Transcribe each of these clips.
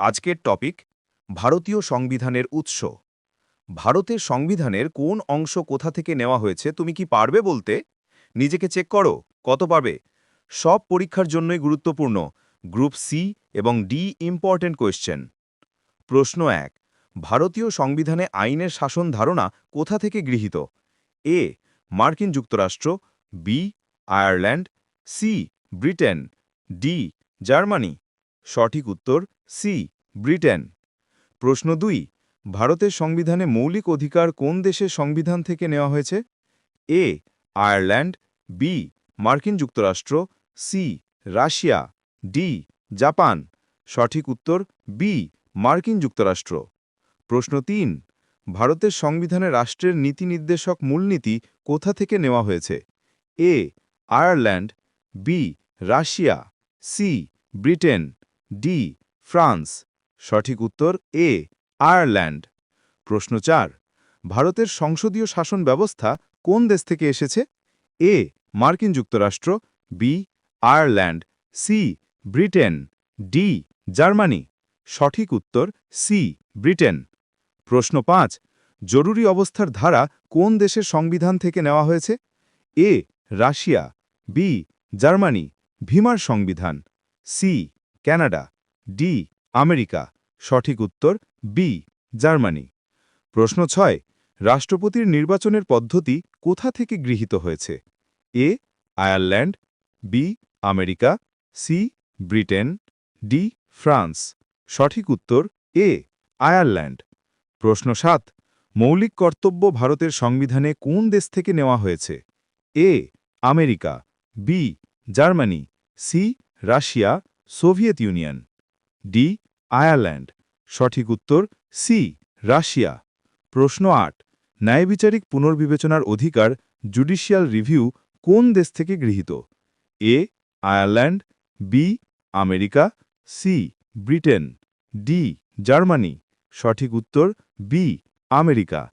আজকের টপিক, ভারতীয় সংবিধানের উৎস। ভারতের সংবিধানের কোন অংশ কোথা থেকে নেওয়া হয়েছে, তুমি কি পারবে বলতে? নিজেকে চেক করো, কত পারবে সব পরীক্ষার জন্যই গুরুত্বপূর্ণ, গ্রুপ সি এবং ডি ইম্পর্টেন্ট কোয়েশ্চেন প্রশ্ন এক, ভারতীয় সংবিধানে আইনের শাসন ধারণা কোথা থেকে গৃহীত? এ, মার্কিন যুক্তরাষ্ট্র B Ireland C Britain D Germany. সঠিক উত্তর সি, ব্রিটেন। প্রশ্ন দুই, ভারতের সংবিধানে মৌলিক অধিকার কোন দেশের সংবিধান থেকে নেওয়া হয়েছে? এ, আয়ারল্যান্ড, বি, মার্কিন যুক্তরাষ্ট্র, সি, রাশিয়া, ডি, জাপান। সঠিক উত্তর, বি, মার্কিন যুক্তরাষ্ট্র। প্রশ্ন তিন, ভারতের সংবিধানে রাষ্ট্রের নীতি নির্দেশক মূলনীতি কোথা থেকে নেওয়া হয়েছে? A, Ireland, B, Russia, C, Britain, D France. সঠিক উত্তর এ, আয়ারল্যান্ড। প্রশ্ন চার, ভারতের সংসদীয় শাসন ব্যবস্থা কোন দেশ থেকে এসেছে? এ, মার্কিন যুক্তরাষ্ট্র, B, Ireland, C, Britain, D, Germany. সঠিক উত্তর সি, ব্রিটেন। প্রশ্ন পাঁচ, জরুরি অবস্থার ধারা কোন দেশের সংবিধান থেকে নেওয়া হয়েছে? A, Russia, B, Germany, Weimar সংবিধান, সি, কানাডা। D, America. সঠিক উত্তর, বি, জার্মানি। প্রশ্ন ছয়, রাষ্ট্রপতির নির্বাচনের পদ্ধতি কোথা থেকে গৃহীত হয়েছে? A, Ireland, B, America, C, Britain, D, France. সঠিক উত্তর, এ, আয়ারল্যান্ড। প্রশ্ন সাত, মৌলিক কর্তব্য ভারতের সংবিধানে কোন দেশ থেকে নেওয়া হয়েছে? A, America, B, Germany, C, Russia, Soviet Union. D, Ireland. সঠিক উত্তর সি, রাশিয়া। প্রশ্ন আট, ন্যায়বিচারিক পুনর্বিবেচনার অধিকার জুডিশিয়াল রিভিউ কোন দেশ থেকে গৃহীত? A, Ireland, B, America, C, Britain, D, Germany. সঠিক উত্তর বি, আমেরিকা।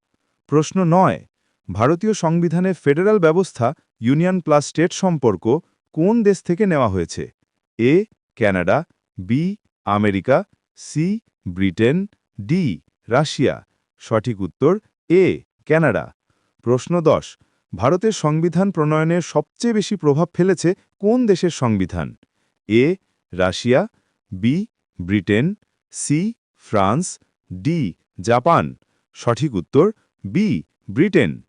প্রশ্ন নয়, ভারতীয় সংবিধানে ফেডারাল ব্যবস্থা ইউনিয়ন প্লাস স্টেট সম্পর্ক কোন দেশ থেকে নেওয়া হয়েছে? A Canada B America, C, Britain, D, Russia. সঠিক উত্তর, এ ক্যানাডা প্রশ্ন দশ, ভারতের সংবিধান প্রণয়নের সবচেয়ে বেশি প্রভাব ফেলেছে কোন দেশের সংবিধান? A, Russia, B, Britain, C, France, D, Japan. সঠিক উত্তর, বি, ব্রিটেন।